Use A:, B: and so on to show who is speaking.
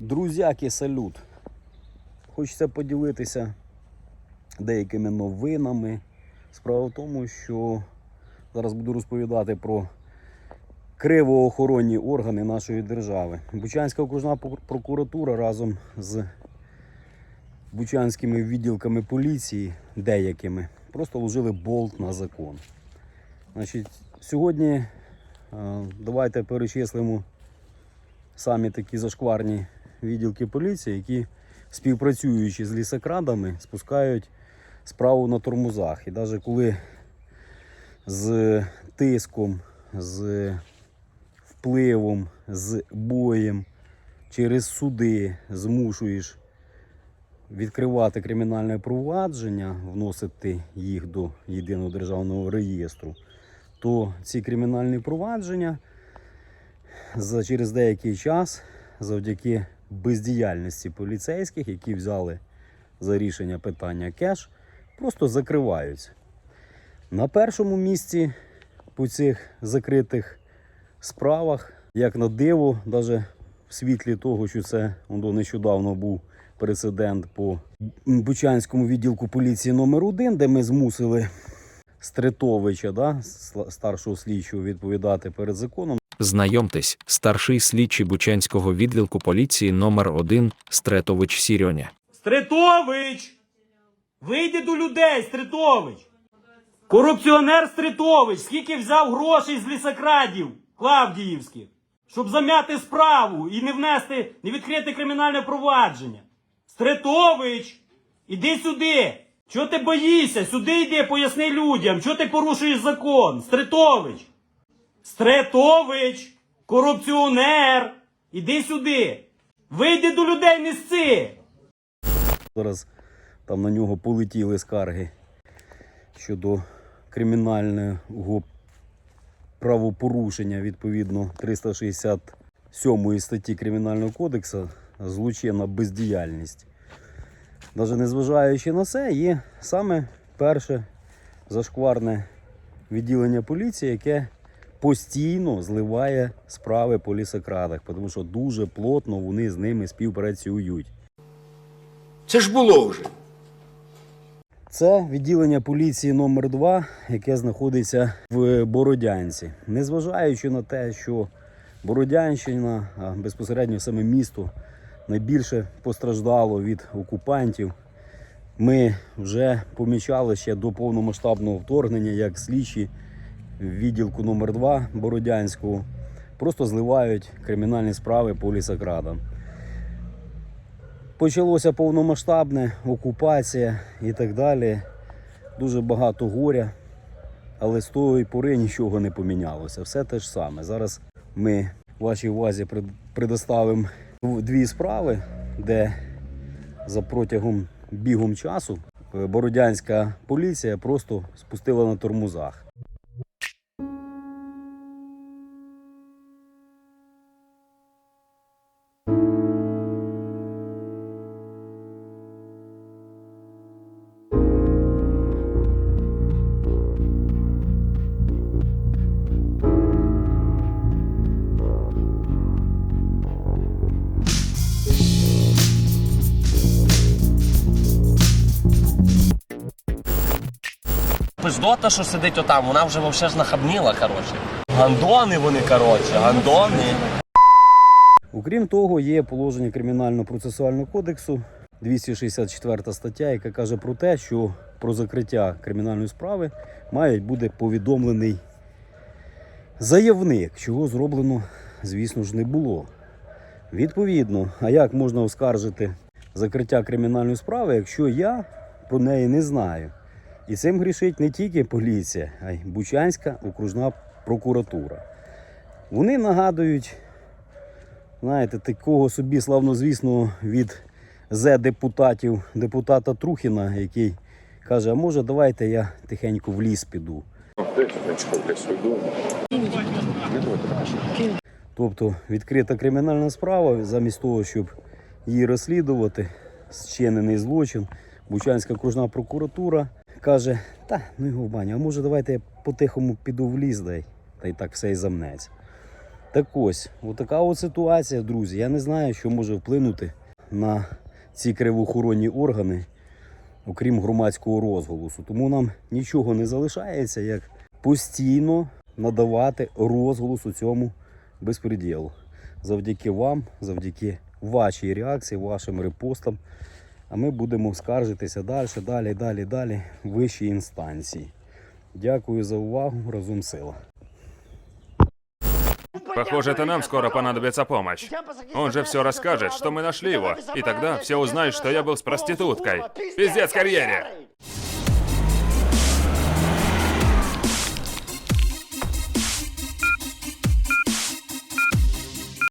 A: Друзяки, салют! Хочеться поділитися деякими новинами. Справа в тому, що зараз буду розповідати про кривоохоронні органи нашої держави. Бучанська окружна прокуратура разом з бучанськими відділками поліції, деякими, просто ложили болт на закон. Значить, сьогодні е, давайте перечислимо самі такі зашкварні відділки поліції, які співпрацюючи з лісокрадами, спускають справу на тормозах. І навіть коли з тиском, з впливом, з боєм через суди змушуєш відкривати кримінальне провадження, вносити їх до єдиного державного реєстру, то ці кримінальні провадження за через деякий час, завдяки бездіяльності поліцейських, які взяли за рішення питання кеш, просто закриваються. На першому місці по цих закритих справах, як на диво, навіть в світлі того, що це нещодавно був прецедент по Бучанському відділку поліції номер 1 де ми змусили Стритовича, да, старшого слідчого, відповідати перед законом.
B: Знайомтесь, старший слідчий Бучанського відділку поліції номер 1 Стретович Сірьоня.
C: Стритович! Вийди до людей, Стритович! Корупціонер Стритович! Скільки взяв грошей з лісокрадів Клавдіївських, щоб зам'яти справу і не внести, не відкрити кримінальне провадження? Стритович! Іди сюди! Чого ти боїшся? Сюди йди, поясни людям, чого ти порушуєш закон? Стритович! Стретович! Корупціонер! Іди сюди! Вийди до людей, сси!
A: Зараз там на нього полетіли скарги щодо кримінального правопорушення відповідно 367 статті Кримінального кодексу злочинна бездіяльність. Навіть незважаючи на це, є саме перше зашкварне відділення поліції, яке постійно зливає справи по лісокрадах, тому що дуже плотно вони з ними співпрацюють.
D: Це ж було вже.
A: Це відділення поліції номер 2 яке знаходиться в Бородянці. Незважаючи на те, що Бородянщина, а безпосередньо саме місто, найбільше постраждало від окупантів. Ми вже помічали ще до повномасштабного вторгнення, як слідчі в відділку номер 2 Бородянського просто зливають кримінальні справи по лісокрадам. Почалося повномасштабне, окупація і так далі. Дуже багато горя, але з тої пори нічого не помінялося. Все те ж саме. Зараз ми вашій увазі предоставимо дві справи, де за протягом бігом часу е, бородянська поліція просто спустила на тормозах.
E: Пиздота, що сидить отам, вона вже вовсе ж нахабніла, коротше. Гандони вони, коротше, гандони.
A: Окрім того, є положення Кримінально-процесуального кодексу 264 стаття, яка каже про те, що про закриття кримінальної справи має бути повідомлений заявник, чого зроблено, звісно ж, не було. Відповідно, а як можна оскаржити закриття кримінальної справи, якщо я про неї не знаю? І цим грішить не тільки поліція, а й Бучанська окружна прокуратура. Вони нагадують знаєте, такого собі славнозвісного від З-депутатів депутата Трухіна, який каже: а може, давайте я тихенько в ліс піду. Тобто відкрита кримінальна справа, замість того, щоб її розслідувати, зчинений злочин, Бучанська окружна прокуратура каже: та ну його в баню, а може давайте я по-тихому піду в ліс, дай, та й так все і замнеться. Так ось, отака от ситуація, друзі. Я не знаю, що може вплинути на ці кривоохоронні органи, окрім громадського розголосу. Тому нам нічого не залишається, як постійно надавати розголос у цьому безпреділу. Завдяки вам, завдяки вашій реакції, вашим репостам. А ми будемо скаржитися далі, далі, далі, далі в вищій інстанції. Дякую за увагу. Разом сила.
F: Похоже, это нам скоро понадобится помощь. Он же все расскажет, что мы нашли его, и тогда все узнают, что я был с проституткой. Пиздец карьере!